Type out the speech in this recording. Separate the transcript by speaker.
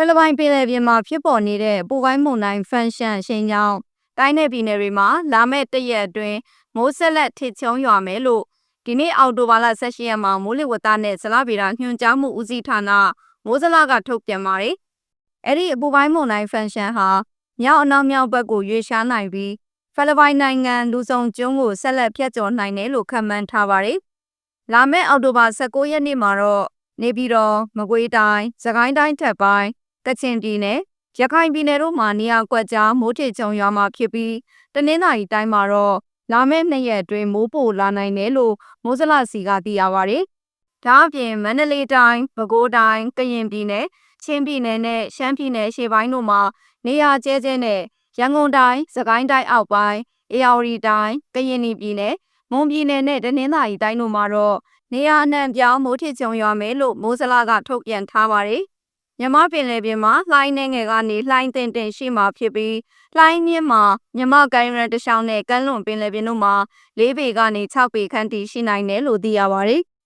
Speaker 1: ဖိလစ်ပိုင်ပင်လယ်ပြင်မှာဖြစ်ပေါ်နေတဲ့ပူကိုင်းမုန်တိုင်းဖန်ရှန်ရှိန်ကြောင့်တိုင်းနယ်ပြည်နယ်တွေမှာလာမယ့်တစ်ရက်အတွင်းမိုးဆက်လက်ထစ်ချုံရွာမယ်လို့ဒီနေ့အောက်တိုဘာလ18ရက်မှာမိုးလေဝသနဲ့ဇလဗေဒညွှန်ကြားမှုဦးစီးဌာနမိုးစလကထုတ်ပြန်ပါတယ်။အဲ့ဒီအပူပိုင်းမုန်တိုင်းဖန်ရှန်ဟာမြောက်အနောက်မြောက်ဘက်ကိုရွေ့ရှားနိုင်ပြီးဖိလစ်ပိုင်နိုင်ငံလူဆုံကျွန်းကိုဆက်လက်ဖျက်ကျော်နိုင်တယ်လို့ခန့်မှန်းထားပါတယ်။လာမယ့်အောက်တိုဘာ19ရက်နေ့မှာတော့နေပြည်တော်မကွေးတိုင်းစကိုင်းတိုင်းထပ်ပိုင်း ကချင်ပြည်နယ်ရခိုင်ပြည်နယ်တို့မှာနေရာကွက်ကြားမိုးထစ်ချုံရွာမှာဖြစ်ပြီးတနင်္သာရီတိုင်းမှာတော့လာမယ့်နှစ်ရက်အတွင်းမိုးပိုလာနိုင်တယ်လို့မိုးစလစီကသိရပါတယ်။ဒါအပြင်မန္တလေးတိုင်းပဲခူးတိုင်းကရင်ပြည်နယ်ချင်းပြည်နယ်နဲ့ရှမ်းပြည်နယ်ရှေ့ပိုင်းတို့မှာနေရာကျဲကျဲနဲ့ရန်ကုန်တိုင်းစကိုင်းတိုင်းအောက်ပိုင်းအေရဝတီတိုင်းကရင်ပြည်နယ်မွန်ပြည်နယ်နဲ့တနင်္သာရီတိုင်းတို့မှာတော့နေရာအနှံ့ပြောင်းမိုးထစ်ချုံရွာမယ်လို့မိုးစလကထုတ်ပြန်ထားပါတယ်။ မြမပင်လယ်ပြင်မှာလှိုင်းနှဲငယ်ကနေလှိုင်းတင်တင်ရှိမှဖြစ်ပြီးလှိုင်းမြင့်မှာမြမကိုင်းရန်တချောင်းနဲ့ကမ်းလွန်ပင်လယ်ပြင်တို့မှာ၄ပေကနေ6ပေခန့်ထိရှိနိုင်တယ်လို့သိရပါတယ်။